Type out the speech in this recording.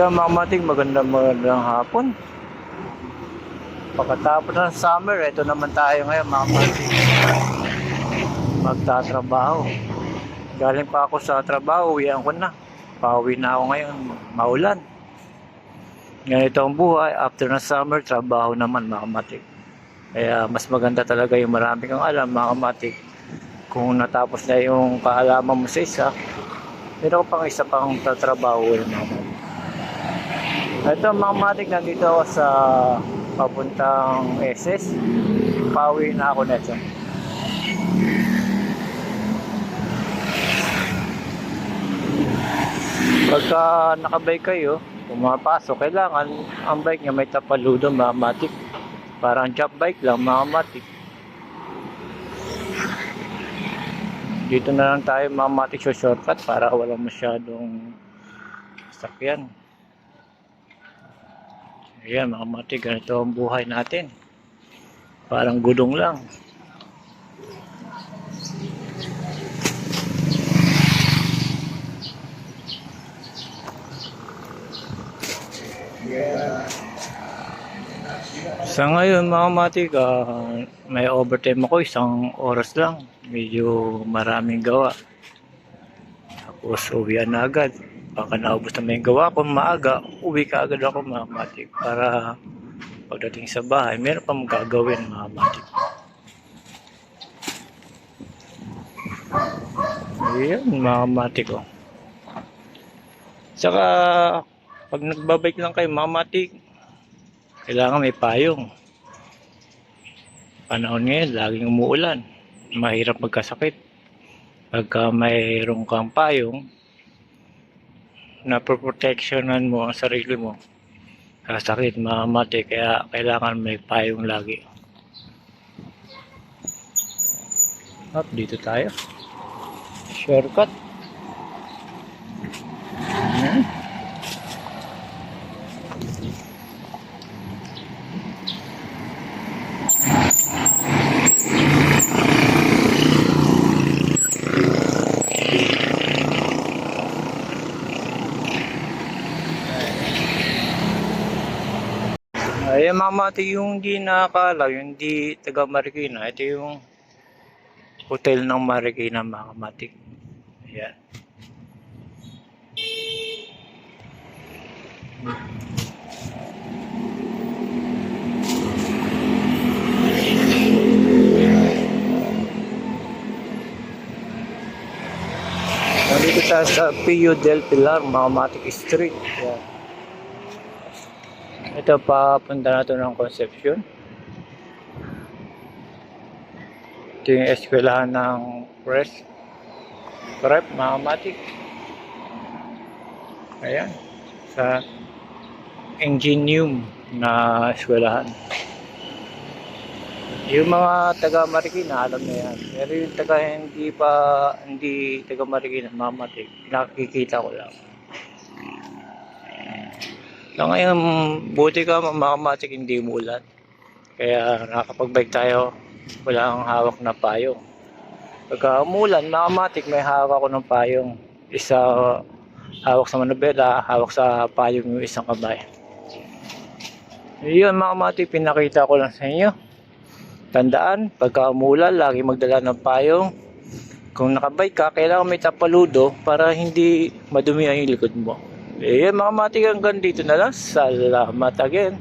Ayan mga mating, magandang magandang hapon. Pagkatapos ng summer, ito naman tayo ngayon mga mating. Magtatrabaho. Galing pa ako sa trabaho, uwian ko na. Pauwi na ako ngayon, maulan. Ganito ang buhay, after ng summer, trabaho naman mga mating. Kaya mas maganda talaga yung marami kang alam mga mating. Kung natapos na yung kaalaman mo sa isa, meron pang isa pang tatrabaho yun mga mating. Ito mga matik, nandito ako sa papuntang SS. Pauwi na ako neto. Pagka nakabike kayo, pumapasok, kailangan ang bike niya may tapaludo mga matik. Parang job bike lang mga matik. Dito na lang tayo mga matik sa shortcut para walang masyadong sakyan. Ayan mga mati, ganito ang buhay natin. Parang gulong lang. Sa ngayon mga mati, ah, may overtime ako isang oras lang. Medyo maraming gawa. Tapos uwian na agad. Baka naubos na may gawa ko maaga, uwi ka agad ako mga matik para pagdating sa bahay, meron pa magagawin mga matik. Ayan mga matik ko. Tsaka pag nagbabike lang kayo mga matik, kailangan may payong. Panahon ngayon, laging umuulan. Mahirap magkasakit. Pagka mayroong kang payong, na proteksyonan mo ang sarili mo. Sa sakit mamati kaya kailangan may payong lagi. Up dito tayo. Shortcut. Ayan. Ayan mga mati, yung di nakakala, yung di taga Marikina, ito yung hotel ng Marikina mga mati. Ayan. Nandito tayo sa Pio del Pilar, Mamatic Street. Ayan. Ito papunta na to ng Concepcion. Ito yung eskwelahan ng press. Prep, Mamatic. Ayan. Sa Ingenium na eskwelahan. Yung mga taga Marikina, alam na yan. Pero yung taga hindi pa, hindi taga Marikina, Mamatic, nakikita ko lang. So ngayon, buti ka makamatik hindi umulan. Kaya nakakapag-bike tayo, wala kang hawak na payong. Pagka umulan, makamatik may hawak ako ng payong. Isa hawak sa manubela, hawak sa payong yung isang kamay. Yun makamatik, pinakita ko lang sa inyo. Tandaan, pagka umulan, lagi magdala ng payong. Kung nakabike ka, kailangan may tapaludo para hindi madumi ang likod mo. Eh, mga matik hanggang dito na lang. Salamat again.